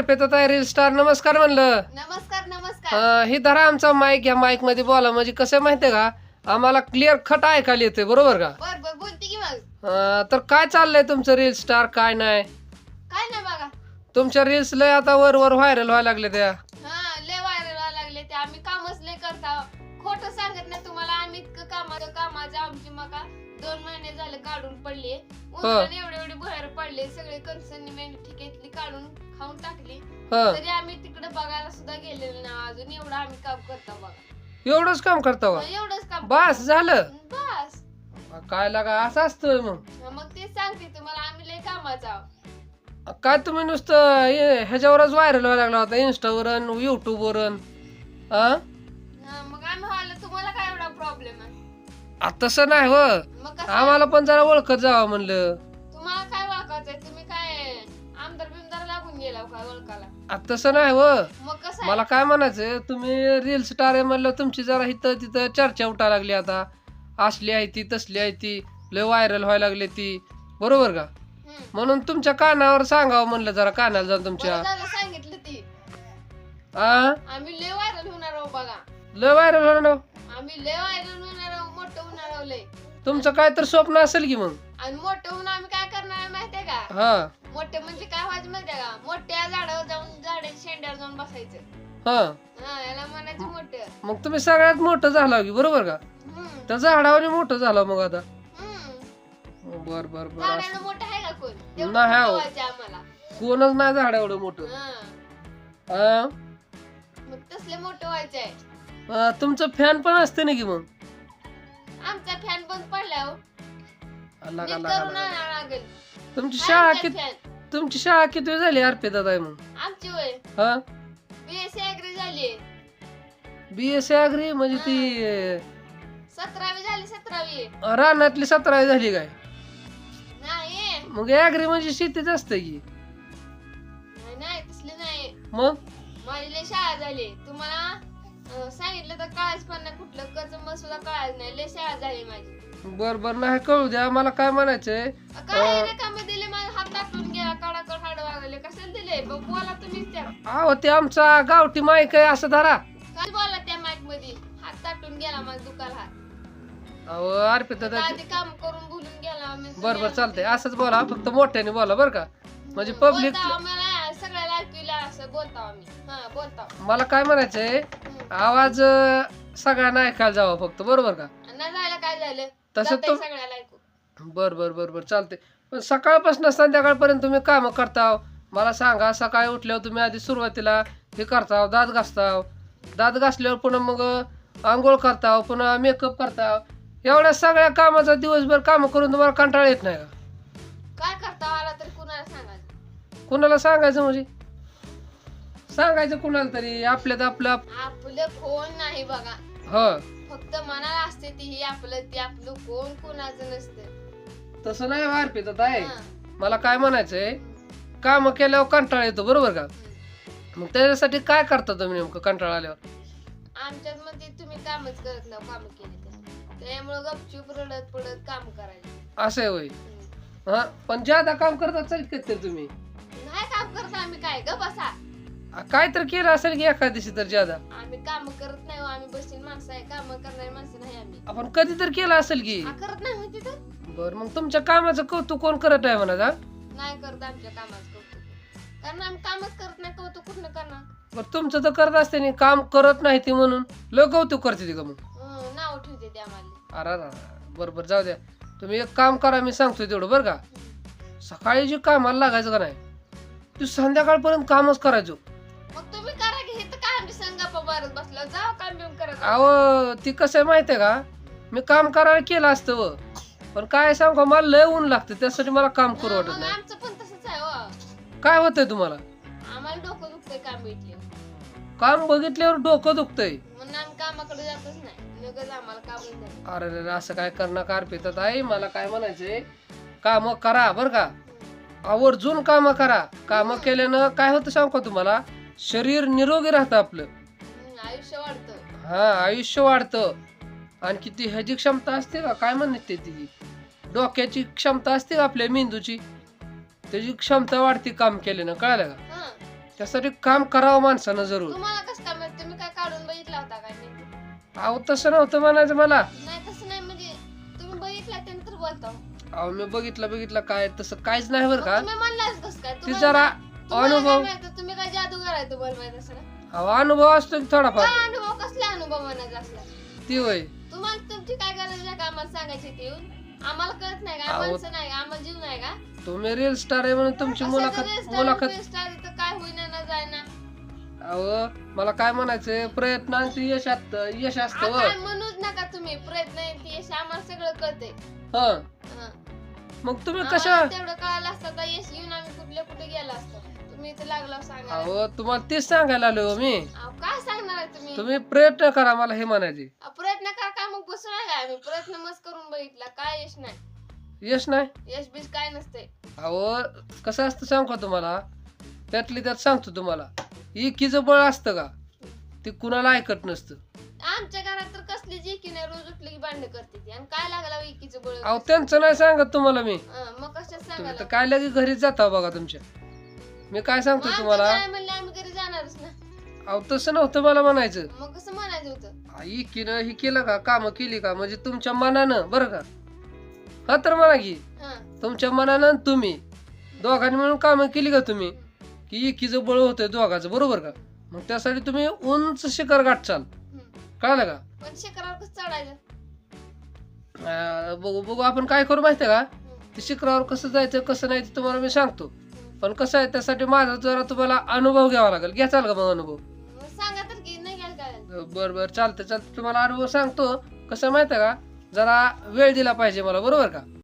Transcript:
Arpita reel star नमस्कार म्हणलं. नमस्कार नमस्कार. अं, ही धरा आमचा माईक या माईकमध्ये बोला. म्हणजे कसं आहे माहितीये का? आम्हाला क्लिअर खट ऐकायला येते बरोबर का? बर बर बोलते की मग. अं, तर काय चाललंय तुमचं रील स्टार काय नाही? काय नाही बघा. तुमच्या रील्स लय आता वर वर व्हायरल व्हायला लागले त्या. हा लय व्हायरल व्हायला लागले ते. आम्ही कामच लय करता. खोट सांगत नाही तुम्हाला. आम्ही इतकं कामाचं कामाचं आमची मका दोन महिने झाले काढून पडली एवढे एवढे बाहेर पडले. सगळे कणसनी मेंढी ठिकेतली काढून खाऊन टाकली. हं. तरी आम्ही तिकडे बघायला सुद्धा गेलेलो ना अजून. एवढं आम्ही काम करतो बघा. एवढंच काम करता का एवढंच काम बस झालं. बस. काय लागा असं असतं मग. मग तेच सांगते तुम्हाला आम्ही लय कामाचं आहोत. काय तुम्ही नुसतं हे- ह्याच्यावरच व्हायरल व्हायला लागला होता इंस्टावरून युट्यूबवरून हा हा, मग आम्ही व्हायला तुम्हाला काय एवढा प्रॉब्लेम आहे? आ, तसं नाही हो मग कसं? आम्हाला पण जरा ओळखत जावं म्हणलं. आ, तसं नाही हो. मग कसं आहे? मला काय म्हणायचं तुम्ही रील स्टार आहे म्हणलं तुमची जरा इथं तिथं चर्चा उठा लागली आता. असली आहे ती तसली आहे ती. लय व्हायरल व्हायला लागली ती. बरोबर का? हम्म. म्हणून तुमच्या कानावर सांगावं म्हणलं जरा कानाला जाऊन तुमच्या. बरं झालं सांगितलं ती. आ? आम्ही लय व्हायरल होणार आहो बघा. लय व्हायरल होणार ना आम्ही लय व्हायरल होणार आहो मोठं होणार आहो लय. तुमचं काय तर स्वप्न असेल की मग. आणि मोठं होऊन आम्ही काय करणार आहे माहितीये का? हा. मोठे म्हणजे काय व्हायचं माहितीये का? मोठ्या झाडावर जाऊन झाडाच्या शेंड्यावर जाऊन बसायचं. हा. हा याला म्हणायचं मोठं. मग तुम्ही सगळ्यात मोठं झाला की बरोबर का? हम्म. त्या झाडावर मोठं झालं मग आता. हम्म. बर बर बर. झाडाला मोठं आहे का कोण? तेवढं नाही हो. व्हायचं आम्हाला. कोणच नाही झाड एवढं मोठं. हा. हा? मग तसले मोठं व्हायचंय. अं, तुमचं फॅन पण असते ना की मग? आमचा फॅन बंद पडला हो. अल्ला नीट अल्ला करून अल्ला. आणावं लागेल. तुमची शाळा किती. तुमची शाळा किती झाली अर्पिता ताई मग वय हा? बीएससी अॅग्री झाली. बी एस अग्री म्हणजे ती अं, सतरावी झाली सतरावी. रानातली सतरावी झाली काय? नाही. मग अग्री म्हणजे शेतीच असतं की. नाही, नाही तसली नाही. मग? माझी लय शाळा झाली. तुम्हाला अं, सांगितलं तर कळायच पण नाही कुठलं कर्ज मसुदा कळायच नाही. लय शाळा झाली माझी. बर बर नाही कळू द्या. मला काय म्हणायचंय? काय कशाला दिले बघ बोला तुम्हीच त्या अहो ते आमचा गावठी माईक आहे असं धरा. काय बोला त्या माईकमध्ये हात टाकून गेला माझा दुकान हात. अहो अर्पिता आधी काम करून भुलून गेला मी बर बर चालतंय. असंच बोला फक्त मोठ्याने बोला बर का? म्हणजे पब्लिक बोलता आम्हाला सगळ्याला ऐकूला असं बोलता आम्ही. हा बोलता. मला काय म्हणायचंय हम्म. आवाज अं, सगळ्यांना ऐकायला जावा फक्त बरोबर का? नाही जायला काय झालं? तसं जातंय तो सगळ्याला ऐकू बर बर बर बर चालते पण सकाळपासून संध्याकाळपर्यंत तुम्ही काम करता मला सांगा सकाळी उठल्यावर तुम्ही आधी सुरुवातीला हे करता दात घासताव. दात घासल्यावर पुन्हा मग आंघोळ करता पुन्हा मेकअप करता एवढ्या सगळ्या कामाचा दिवसभर काम करून तुम्हाला कंटाळा येत नाही का? काय करता आला तर कुणाला सांगायचं? कुणाला सांगायचं म्हणजे? सांगायचं कुणाला तरी आपल्यात आपलं आपलं फोन नाही बघा. ह. फक्त मनाला असते ती ही आपलं ते आपलं कोण कोणाचं नसतं. तसं नाही वारपीत आहे हा. मला काय म्हणायचंय काम केल्यावर कंटाळा येतो बरोबर का. मग त्याच्यासाठी काय करता तुम्ही नेमकं कंटाळा आल्यावर? आमच्यात मध्ये तुम्ही कामच करत नाही काम केले तर. त्यामुळे गपचूप रडत पडत काम करायचं. असं आहे होय. हम्म. हा पण ज्यादा काम करता चालत का ते तुम्ही. नाही काम करत आम्ही काय ग बसा. आ, काय तर केलं असेल की एखाद दिवशी तर ज्यादा. आम्ही काम करत नाही हो, आम्ही बसतील माणसं आहे काम करणारी माणसं नाही आम्ही. आपण कधी तर केलं असेल की. हा, करत नाही म्हणजे तर बर मग तुमच्या कामाचं कौतुक कोण करत आहे म्हणा नाही करत आमच्या कामाचं कौतुक. कारण आम्ही कामच करत नाही कौतुक कुठं करणार? बरं तुमचं तर करत असते नाही काम करत नाही ती म्हणून. लय कौतुक करते ती का मग. हं, नाव ठेवते ते आम्हाला. अरे बरं बरं जाऊ द्या. तुम्ही एक काम करा मी सांगतोय तेवढं बरं का? सकाळी जे कामाला लागायचं का नाही तू संध्याकाळपर्यंत कामच करायचो. मग तुम्ही करा की हे तर काय मारत बसलो? जाऊ काम बिम करत अहो ती कसं आहे माहिती आहे का? मी काम करायला केलं असतं व. पण काय सांग का मला लय ऊन लागतं त्यासाठी मला काम करू वाटत नाही. आमचं पण तसंच आहे हो. काय होतंय तुम्हाला? आम्हाला डोकं दुखतंय काम भेटले काम बघितल्यावर डोकं दुखतंय. म्हणून आम्ही कामाकडे जातच नाही. लगेच आम्हाला काम नाही अरे रे रे, असं काय करणं कार पितात? आहे मला काय म्हणायचंय? काम करा बर का? आवर्जून काम करा. काम केल्यानं काय होतं सांग का तुम्हाला? शरीर निरोगी राहतं आपलं. आयुष्य वाढतं. हा आयुष्य वाढतं. आणि किती ह्याची क्षमता असते का? काय म्हणते ती? डोक्याची क्षमता असते का आपल्या मेंदूची. त्याची क्षमता वाढते काम केल्यानं कळालं का? हं. त्यासाठी काम करावं माणसानं जरूर. तुम्हाला कसं काय माहीत? तुम्ही काय काढून बघितला होता काय नाही? अहो तसं नव्हतं म्हणायचं मला. नाही तसं नाही म्हणजे तुम्ही बघितला त्यानंतर बोलता. अहो मी बघितलं बघितलं काय तसं काहीच नाही बरं का. तुम्ही म्हणलाच कसं काय? ती तुम्हाला जरा तुम्हाला काय अनुभव माहीत? तुम्ही काय जादूगार आहे तुम्हाला माहीत असं अहो अनुभव असतो की थोडाफार. काय अनुभव? कसला अनुभव म्हणायचा असला? ती होय. तुम्हाला तुमची काय गरज आहे का आम्हाला सांगायची ते येऊन? आम्हाला कळत नाही का. माणसं नाही का? आम्हाला जीव नाही का? तुम्ही रील स्टार आहे म्हणून तुमची मुलाखत मुलाखत आहे, आहे, इथं काय होईना ना जायना अहो मला काय म्हणायचंय? प्रयत्नांचं यश असतं यश असतं व. काय म्हणूच नका तुम्ही. प्रयत्न आहे ते यश आम्हाला सगळं कळतंय. हं. हं. मग तुम्ही कशा आम्हाला तेवढं कळालं असतं तर यश येऊन आम्ही कुठल्या कुठे गेलो असतो? तुम्ही इथे लागलो सांगा अहो तुम्हाला तेच सांगायला आलो हो मी. काय सांगणार आहे तुम्ही? तुम्ही प्रयत्न करा मला हे म्हणायचे. अहो, प्रयत्न आम्ही. प्रयत्न मस्त करून बघितला. काय यश नाही. यश नाही? यश बीश काय नसते अहो कसं असतं सांगू का तुम्हाला? त्यातली त्यात सांगतो तुम्हाला. एकीचं बळ असतं का? ते कुणाला ऐकत नसतं. आमच्या घरात तर कसली जी की नाही रोज उठली की भांडण करते ती. आणि काय लागला एकीचं बळ? अहो त्यांचं नाही सांगत तुम्हाला मी. हं, मग कशात तुम्ही सांगायला तर काय लगे घरीच जाता बघा तुमच्या. मी काय सांगतो तुम्हाला? म्हणले आम्ही घरी अहो तसं नव्हतं मला म्हणायचं. मग कसं म्हणायचं होतं? एकीनं ही केलं का? कामं केली का? म्हणजे तुमच्या मनानं बरं का? हा तर म्हणा की हं, तुमच्या मनानं आणि तुम्ही. दोघांनी मिळून कामं केली का तुम्ही? की एकीचं बळ होतंय दोघाचं बरोबर का? मग त्यासाठी तुम्ही उंच शिखर गाठचाल. कळलं का? पण शिखरावर कसं चढायचं? अं, बघू बघू आपण काय करू माहितीये का? ते शिखरावर कसं जायचं कसं नाही ते तुम्हाला मी सांगतो. पण कसं आहे त्यासाठी माझा जरा तुम्हाला अनुभव घ्यावा लागेल. घ्याचाल का मग अनुभव? सांगा तर की नाही घ्यायला काय? बर बर चालतं चालतं तुम्हाला अनुभव सांगतो. कसं माहितीये का? जरा वेळ दिला पाहिजे मला बरोबर का?